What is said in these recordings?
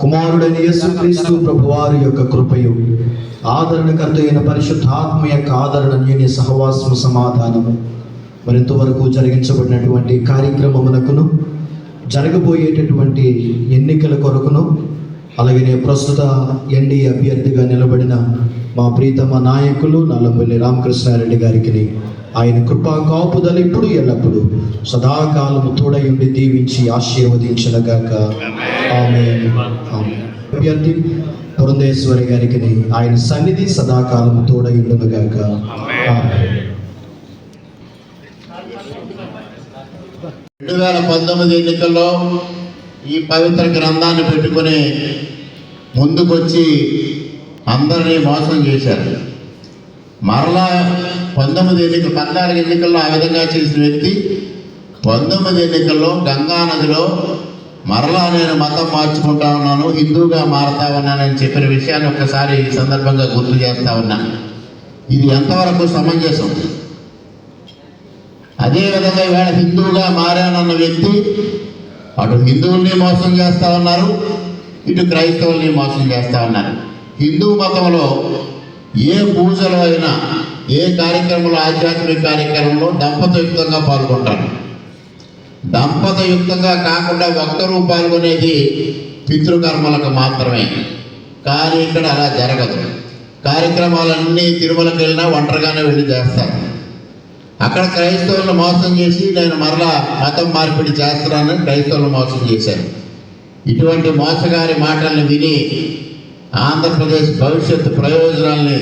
కుమారుడని ప్రేమయు యేసుక్రీస్తు ప్రభువారి యొక్క కృపయు ఆదరణకర్త అయిన పరిశుద్ధాత్మ యొక్క ఆదరణ అన్యోన్య సహవాసము సమాధానము. మరింతవరకు జరిగించబడినటువంటి కార్యక్రమమునకును జరగబోయేటటువంటి ఎన్నికల కొరకును అలాగే ప్రస్తుత ఎన్డీ అభ్యర్థిగా నిలబడిన మా ప్రీతమ నాయకులు నల్లపల్లి రామకృష్ణారెడ్డి గారికి ఆయన కృపా కాపుదలు ఇప్పుడు ఎల్లప్పుడు సదాకాలము తోడయుండి దీవించి ఆశీర్వదించనగాక. ఆమె అభ్యర్థి పురంధేశ్వరి గారికి ఆయన సన్నిధి సదాకాలము తోడయుండునుగాక. ఆమె రెండు వేల పంతొమ్మిది ఎన్నికల్లో ఈ పవిత్ర గ్రంథాన్ని పెట్టుకుని ముందుకొచ్చి అందరినీ మోసం చేశారు. మరలా పంతొమ్మిది ఎన్నిక పద్నాలుగు ఎన్నికల్లో ఆ విధంగా చేసిన వ్యక్తి పంతొమ్మిది ఎన్నికల్లో గంగా నదిలో మరలా నేను మతం మార్చుకుంటా ఉన్నాను హిందూగా మారుతా ఉన్నానని చెప్పిన విషయాన్ని ఒక్కసారి ఈ సందర్భంగా గుర్తు చేస్తా ఉన్నా. ఇది ఎంతవరకు సమంజసం? అదేవిధంగా ఈవేళ హిందువుగా మారానన్న వ్యక్తి అటు హిందువుల్ని మోసం చేస్తూ ఉన్నారు ఇటు క్రైస్తవుల్ని మోసం చేస్తా ఉన్నారు. హిందూ మతంలో ఏ పూజలో అయినా ఏ కార్యక్రమంలో ఆధ్యాత్మిక కార్యక్రమంలో దంపతయుక్తంగా పాల్గొంటారు. దంపతయుక్తంగా కాకుండా ఒక్కరూ పాల్గొనేది పితృకర్మలకు మాత్రమే. కానీ ఇక్కడ అలా జరగదు. కార్యక్రమాలన్నీ తిరుమలకి వెళ్ళినా ఒంటరిగానే వెళ్ళి చేస్తారు. అక్కడ క్రైస్తవులను మోసం చేసి నేను మరలా మతం మార్పిడి చేస్తున్నానని క్రైస్తవులను మోసం చేశాను ఇటువంటి మోసగారి మాటల్ని విని ఆంధ్రప్రదేశ్ భవిష్యత్తు ప్రయోజనాల్ని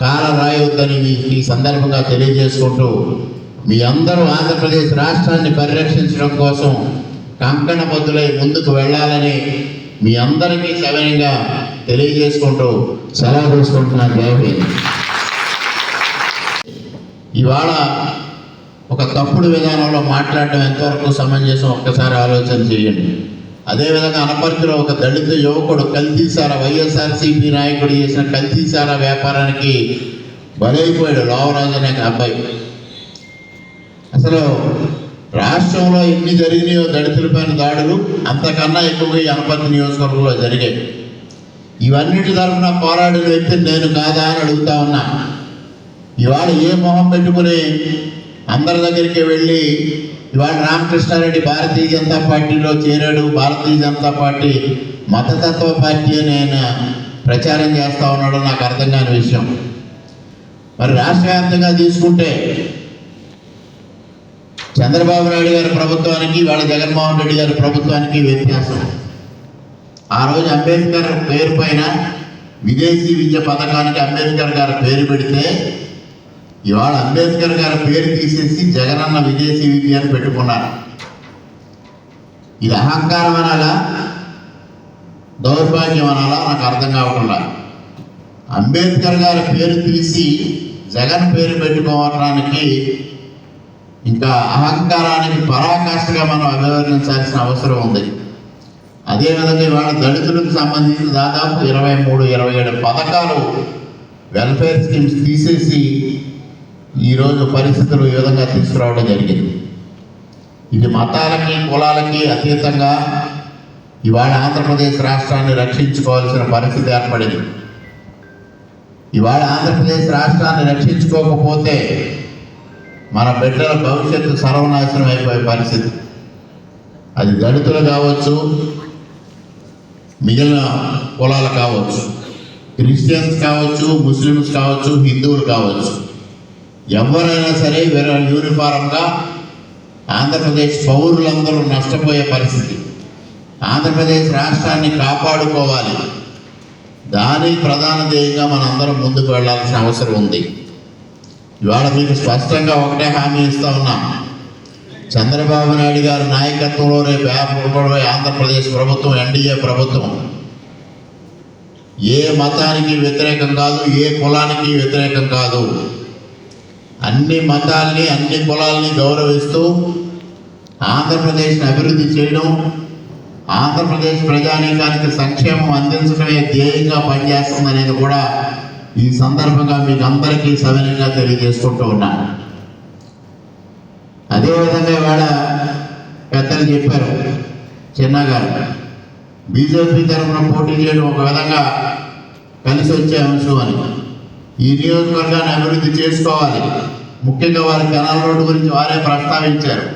కాల రాయొద్దని ఈ సందర్భంగా తెలియజేసుకుంటూ మీ అందరూ ఆంధ్రప్రదేశ్ రాష్ట్రాన్ని పరిరక్షించడం కోసం కంకణ కంకణబద్దులై ముందుకు వెళ్ళాలని మీ అందరికీ సవినయంగా తెలియజేసుకుంటూ సెలవు తీసుకుంటున్నాను. జయభీమ్ ఇవాళ ఒక తప్పుడు విధానంలో మాట్లాడడం ఎంతవరకు సమంజసం ఒక్కసారి ఆలోచన చేయండి. అదేవిధంగా అనపర్తిలో ఒక దళిత యువకుడు కల్తీసార వైఎస్ఆర్సీపీ నాయకుడు చేసిన కల్తీసార వ్యాపారానికి బలైపోయాడు లోవరాజు అనే అబ్బాయి. అసలు రాష్ట్రంలో ఎన్ని జరిగినాయో దళితులపైన దాడులు అంతకన్నా ఎక్కువగా ఈ అనపర్తి నియోజకవర్గంలో జరిగాయి. ఇవన్నిటి తరఫున పోరాడిన వ్యక్తిని నేను కాదా అని అడుగుతా ఉన్నా. ఇవాళ ఏ మొహం పెట్టుకుని అందరి దగ్గరికి వెళ్ళి ఇవాళ రామకృష్ణారెడ్డి భారతీయ జనతా పార్టీలో చేరాడు. భారతీయ జనతా పార్టీ మతతత్వ పార్టీ అని ఆయన ప్రచారం చేస్తా ఉన్నాడు నాకు అర్థం కాని విషయం. మరి రాష్ట్ర వ్యాప్తంగా తీసుకుంటే చంద్రబాబు నాయుడు గారి ప్రభుత్వానికి వాళ్ళ జగన్మోహన్ రెడ్డి గారి ప్రభుత్వానికి వ్యత్యాసం. ఆ రోజు అంబేద్కర్ పేరు పైన విదేశీ విద్య పథకానికి అంబేద్కర్ గారి పేరు పెడితే ఇవాళ అంబేద్కర్ గారి పేరు తీసేసి జగనన్న విదేశీ విద్య అని పెట్టుకున్నారు. ఇది అహంకారం అనాలా? దౌర్భాగ్యం అనాలా? నాకు అర్థం కావట్లా అంబేద్కర్ గారి పేరు తీసి జగన్ పేరు పెట్టుకోవడానికి ఇంకా అహంకారానికి పరాకాష్ఠగా మనం అభివర్ణించాల్సిన అవసరం ఉంది. అదేవిధంగా ఇవాళ దళితులకు సంబంధించి దాదాపు ఇరవై మూడు ఇరవై ఏడు పథకాలు వెల్ఫేర్ స్కీమ్స్ తీసేసి ఈరోజు పరిస్థితులు ఈ విధంగా తీసుకురావడం జరిగింది. ఇది మతాలకి కులాలకి అతీతంగా ఇవాళ ఆంధ్రప్రదేశ్ రాష్ట్రాన్ని రక్షించుకోవాల్సిన పరిస్థితి ఏర్పడింది. ఇవాళ ఆంధ్రప్రదేశ్ రాష్ట్రాన్ని రక్షించుకోకపోతే మన బిడ్డల భవిష్యత్తు సర్వనాశనం అయిపోయే పరిస్థితి. అది దళితులు కావచ్చు మిగిలిన కులాలు కావచ్చు క్రిస్టియన్స్ కావచ్చు ముస్లిమ్స్ కావచ్చు హిందువులు కావచ్చు. ఎవరైనా సరే వేరే యూనిఫారంగా ఆంధ్రప్రదేశ్ పౌరులందరూ నష్టపోయే పరిస్థితి. ఆంధ్రప్రదేశ్ రాష్ట్రాన్ని కాపాడుకోవాలి. దాని ప్రధాన ధ్యేయంగా మనందరం ముందుకు వెళ్ళాల్సిన అవసరం ఉంది. ఇవాళ మీకు స్పష్టంగా ఒకటే హామీ ఇస్తా ఉన్నాం. చంద్రబాబు నాయుడు గారి నాయకత్వంలో రేపు ఆంధ్రప్రదేశ్ ప్రభుత్వం ఎన్డీఏ ప్రభుత్వం. ఏ మతానికి వ్యతిరేకం కాదు ఏ కులానికి వ్యతిరేకం కాదు. అన్ని మతాల్ని అన్ని కులాల్ని గౌరవిస్తూ ఆంధ్రప్రదేశ్ని అభివృద్ధి చేయడం ఆంధ్రప్రదేశ్ ప్రజానీకానికి సంక్షేమం అందించడమే ధ్యేయంగా పనిచేస్తుందనేది కూడా ఈ సందర్భంగా మీకు అందరికీ సవినయంగా తెలియజేసుకుంటూ ఉన్నాను అదేవిధంగా ఇవాళ పెద్దలు చెప్పారు చిన్నగారు బీజేపీ తరఫున పోటీ చేయడం ఒక విధంగా కలిసి వచ్చే అంశం అని. ఈ నియోజకవర్గాన్ని అభివృద్ధి చేసుకోవాలి. ముఖ్యంగా వారు కెనాల్ రోడ్డు గురించి వారే ప్రస్తావించారు.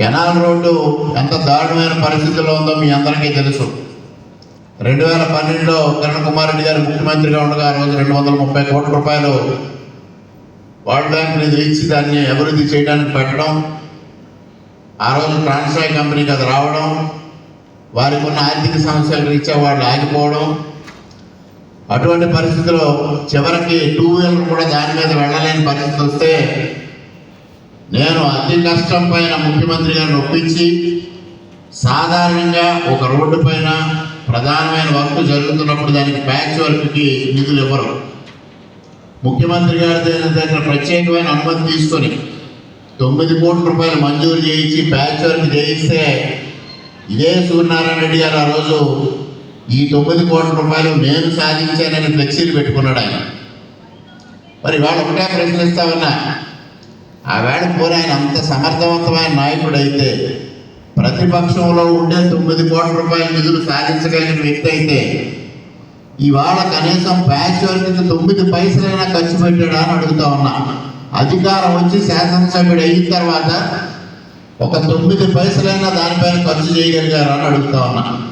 కెనాల్ రోడ్డు ఎంత దారుణమైన పరిస్థితిలో ఉందో మీ అందరికీ తెలుసు. రెండు వేల పన్నెండులో కిరణ్ కుమార్ రెడ్డి గారు ముఖ్యమంత్రిగా ఉండగా ఆ రోజు రెండు వందల ముప్పై కోట్ల రూపాయలు వరల్డ్ బ్యాంక్ నిధులు ఇచ్చి దాన్ని అభివృద్ధి చేయడానికి పెట్టడం ఆ రోజు ట్రాన్స్ఫాయ్ కంపెనీకి అది రావడం వారికి ఉన్న ఆర్థిక సమస్యల రీత్యా వాళ్ళు ఆగిపోవడం అటువంటి పరిస్థితిలో చివరికి టూ వీలర్ కూడా దాని మీద వెళ్ళలేని పరిస్థితి వస్తే నేను అతి కష్టం పైన ముఖ్యమంత్రి గారిని ఒప్పించి సాధారణంగా ఒక రోడ్డు పైన ప్రధానమైన వర్క్ జరుగుతున్నప్పుడు దానికి ప్యాచ్ వర్క్కి నిధులు ఇవ్వరు. ముఖ్యమంత్రి గారి దగ్గర ప్రత్యేకమైన అనుమతి తీసుకొని తొమ్మిది కోట్ల రూపాయలు మంజూరు చేయించి ప్యాచ్ వర్క్ చేయిస్తే ఇదే సూర్యనారాయణ రెడ్డి గారు ఆ రోజు ఈ తొమ్మిది కోట్ల రూపాయలు నేను సాధించానని ఫ్లెక్సీలు పెట్టుకున్నాడు ఆయన. మరి వాళ్ళు ఒకటే ప్రశ్నిస్తామన్నా ఆవేళ ఆ పోనీ ఆయన అంత సమర్థవంతమైన నాయకుడు అయితే ప్రతిపక్షంలో ఉండే తొమ్మిది కోట్ల రూపాయల నిధులు సాధించగలిగిన వ్యక్తి అయితే ఇవాళ కనీసం ప్యాచ్ వర్క్కి తొమ్మిది పైసలైనా ఖర్చు పెట్టాడా అని అడుగుతా ఉన్నా. అధికారం వచ్చి శాసనసభ్యుడు అయిన తర్వాత ఒక తొమ్మిది పైసలైనా దానిపైన ఖర్చు చేయగలిగారా అని అడుగుతా ఉన్నా.